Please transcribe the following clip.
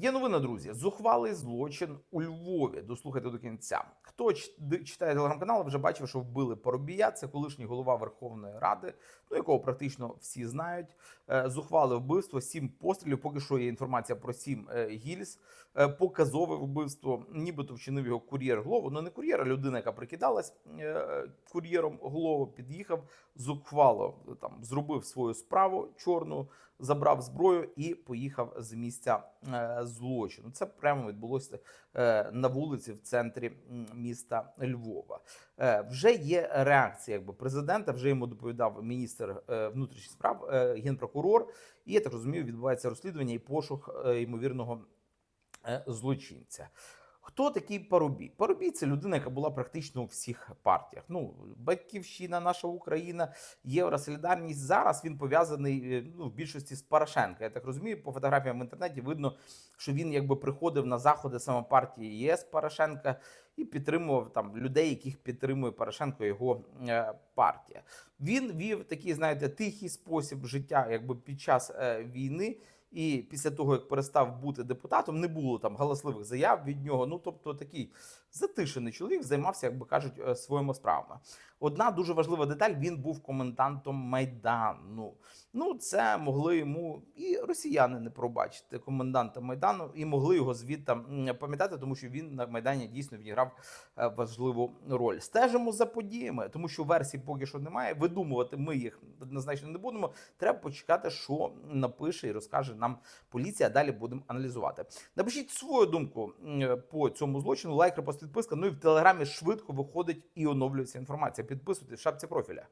Є новина, друзі. Зухвалий злочин у Львові. Дослухайте до кінця. Хто читає телеграм-канал, вже бачив, що вбили Поробія. Це колишній голова Верховної Ради, ну якого практично всі знають. Е, Зухвале вбивство, сім пострілів. Поки що є інформація про сім е, гільз. Е, Показове вбивство. Нібито вчинив його кур'єр Глову. Ну не кур'єр, а людина, яка прикидалась кур'єром Глову, під'їхав зухвало там зробив свою справу чорну, забрав зброю і поїхав з місця злочину. Це прямо відбулося е, на вулиці в центрі міста Львова. Е, вже є реакція якби президента. Вже йому доповідав міністр е, внутрішніх справ, генпрокурор. І я так розумію, відбувається розслідування і пошук ймовірного злочинця. Хто такий Парубій? Парубій це людина, яка була практично у всіх партіях. Ну, батьківщина, наша Україна, Євросолідарність. Зараз він пов'язаний е, ну, в більшості з Порошенка. Я так розумію, по фотографіям в інтернеті видно, що він якби приходив на заходи саме партії ЄС Порошенка і підтримував там людей, яких підтримує Порошенко його е, партія. Він вів такий, знаєте, тихий спосіб життя, якби під час е, війни. І після того, як перестав бути депутатом, не було там галасливих заяв від нього. Ну тобто такий затишений чоловік займався, як би кажуть, е, своїми справами. Одна дуже важлива деталь: він був комендантом майдану. Ну, це могли йому і росіяни не пробачити коменданта майдану, і могли його звідти пам'ятати, тому що він на майдані дійсно відіграв е, важливу роль. Стежимо за подіями, тому що версій поки що немає. Видумувати ми їх однозначно не будемо. Треба почекати, що напише і розкаже нам поліція. Далі будемо аналізувати. Напишіть свою думку по цьому злочину. Лайк, репост, підписка. Ну і в телеграмі швидко виходить і оновлюється інформація. Підписуйтесь в шапці профіля.